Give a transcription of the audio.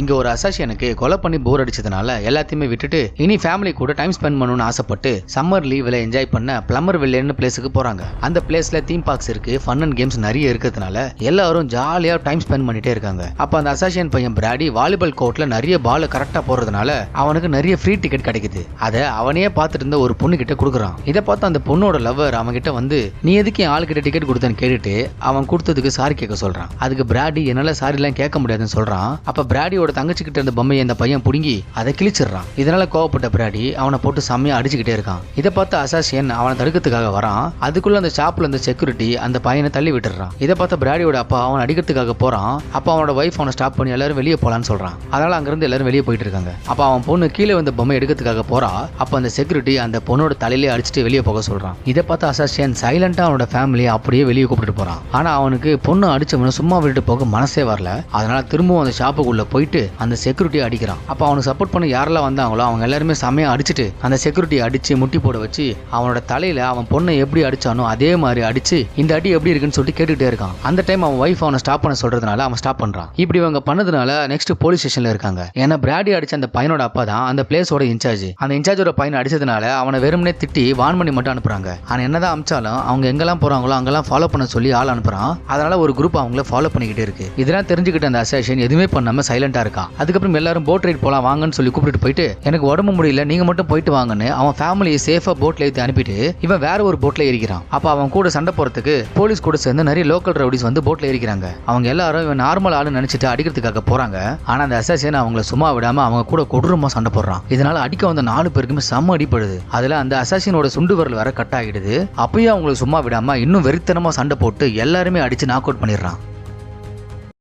இங்க ஒரு அசாசியனுக்கு கொலை பண்ணி போர் அடிச்சதுனால எல்லாத்தையுமே விட்டுட்டு இனி ஃபேமிலி கூட டைம் ஸ்பெண்ட் பண்ணணும்னு ஆசைப்பட்டு சம்மர் லீவ்ல என்ஜாய் பண்ண பிளமர் வில்லேன்னு பிளேஸுக்கு போறாங்க. அந்த பிளேஸ்ல தீம் பார்க்ஸ் இருக்கு ஃபன் அண்ட் கேம்ஸ் நிறைய இருக்கிறதுனால எல்லாரும் ஜாலியா டைம் ஸ்பெண்ட் பண்ணிட்டே இருக்காங்க. அப்ப அந்த அசாசியன் பையன் பிராடி வாலிபால் கோர்ட்ல நிறைய பால் கரெக்டா போறதுனால அவனுக்கு நிறைய ஃப்ரீ டிக்கெட் கிடைக்குது. அதை அவனே பார்த்துட்டு இருந்த ஒரு பொண்ணு கிட்ட கொடுக்குறான். இதை பார்த்து அந்த பொண்ணோட லவ்வர் அவன் கிட்ட வந்து நீ எதுக்கு என் ஆளுக்கிட்ட டிக்கெட் கொடுத்தேன்னு கேட்டுட்டு அவன் கொடுத்ததுக்கு சாரி கேட்க சொல்றான். அதுக்கு பிராடி என்னால சாரி எல்லாம் கேட்க முடியாதுன்னு சொல்றான். அப்ப பிராடியோட தங்கச்சி கிட்ட இருந்த பொம்மையை அந்த பையன் புடுங்கி அதை கிழிச்சிடுறான். இதனால கோவப்பட்ட பிராடி அவனை போட்டு செம்மையா அடிச்சுக்கிட்டே இருக்கான். இதை பார்த்து அசாசியன் அவனை தடுக்கிறதுக்காக வரான். அதுக்குள்ள அந்த ஷாப்ல இருந்த செக்யூரிட்டி அந்த பையனை தள்ளி விட்டுறான் இதை பார்த்த பிராடியோட அப்பா அவன் அடிக்கிறதுக்காக போறான். அப்ப அவனோட ஒய்ஃப் அவனை ஸ்டாப் பண்ணி எல்லாரும் வெளியே போலான்னு சொல்றான். அதனால அங்கிருந்து எல்லாரும் வெளியே போயிட்டு இருக்காங்க. அப்ப அவன் பொண்ணு கீழே வந்த பொம்மை எடுக்கிறதுக்காக போறா. அப்ப அந்த செக்யூரிட்டி அந்த பொண்ணோட தலையிலே அடிச்சுட்டு வெளியே போக சொல்றான். இதை பார்த்து அசாசியன் சைலண்டா அவனோட ஃபேமிலியை அப்படியே வெளியே கூப்பிட்டு போறான். ஆனா அவனுக்கு பொண்ணு அடிச்சவன சும்மா விட்டுட்டு போக மனசே வரல. அதனால திரும்பவும் அந்த ஷாப்புக்குள்ள போயிட்டு அந்த செக்யூரிட்டியை அடிக்கிறான். அப்போ அவனுக்கு சப்போர்ட் பண்ண யாரெல்லாம் வந்தாங்களோ அவங்க எல்லாருமே செமையா அடிச்சுட்டு அந்த செக்யூரிட்டியை அடிச்சு முட்டி போட வச்சு அவனோட தலையில அவன் பொண்ணை எப்படி அடிச்சானோ அதே மாதிரி அடிச்சு இந்த அடி எப்படி இருக்குன்னு சொல்லிட்டு கேட்டுக்கிட்டே இருக்கான். அந்த டைம் அவன் ஒய்ஃப் அவனை ஸ்டாப் பண்ண சொல்றதுனால அவன் ஸ்டாப் பண்றான். இப்படி இவங்க பண்ணதுனால நெக்ஸ்ட் போலீஸ் ஸ்டேஷன்ல இருக்காங்க. ஏன்னா பிராடி அடிச்ச அந்த பையனோட அப்பா தான் அந்த பிளேஸோட இன்சார்ஜ். அந்த இன்சார்ஜோட பையனை அடிச்சதுனால அவனை வெறுமனே திட்டி வான் பண்ணி மட்டும் அனுப்புறாங்க. ஆனா என்னதான் அமிச்சாலும் அவங்க எங்கெல்லாம் போறாங்களோ அங்கெல்லாம் ஃபாலோ பண்ண சொல்லி ஆள் அனுப்புறான். அதனால ஒரு குரூப் அவங்கள ஃபாலோ பண்ணிக்கிட்டே இருக்கு. இதெல்லாம் தெரிஞ்சுக்கிட்ட அந்த அசோசியேஷன் எதுவுமே பண்ணாம சைலண்டா இருக்கான் அதுக்கப்புறம் எல்லாரும் போட் ரைட் போலாம் வாங்கன்னு சொல்லி கூப்பிட்டு போயிட்டு எனக்கு உடம்பு முடியல நீங்க மட்டும் போயிட்டு வாங்கன்னு அவன் ஃபேமிலியை சேஃபா போட்ல ஏத்தி அனுப்பிட்டு இவன் வேற ஒரு போட்ல ஏறிக்கிறான். அப்ப அவன் கூட சண்டை போறதுக்கு போலீஸ் கூட சேர்ந்து நிறைய லோக்கல் ரவுடிஸ் வந்து போட்ல ஏறிக்கிறாங்க. அவங்க எல்லாரும் இவன் நார்மல் ஆளு நினைச்சிட்டு அடிக்கிறதுக்காக போறாங்க. ஆனா அந்த அசாசியன் அவங்கள சும்மா விடாம அவங்க கூட கொடூரமா சண்டை போடுறான். இதனால அடிக்க வந்த நாலு பேருக்குமே செம்ம அடிப்படுது அதுல அந்த அசாசியனோட சுண்டு வரல் வேற கட் ஆகிடுது. அப்பயும் அவங்களை சும்மா விடாம இன்னும் வெறித்தனமா சண்டை போட்டு எல்லாருமே அடிச்சு நாக் அவுட் பண்ணிடுறான்.